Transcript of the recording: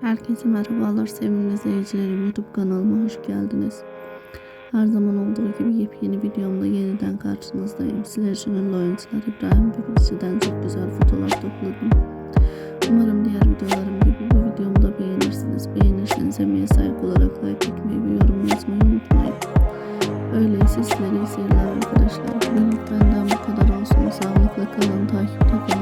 Herkese merhabalar sevgili izleyicilerim YouTube kanalıma hoş geldiniz. Her zaman olduğu gibi yepyeni videomda yeniden karşınızdayım. Sizler için ünlü oyuncular İbrahim Büyükçü'den çok güzel fotoğraf topladım. Umarım diğer videolarım gibi bu videomu da beğenirsiniz. Beğenirseniz emeğe saygı olarak like etmeyi ve yorum yazmayı unutmayın. Öyleyse sizlere iyi seyirler arkadaşlar. Benim benden bu kadar olsun. Sağlıkla kalın, takipte kalın.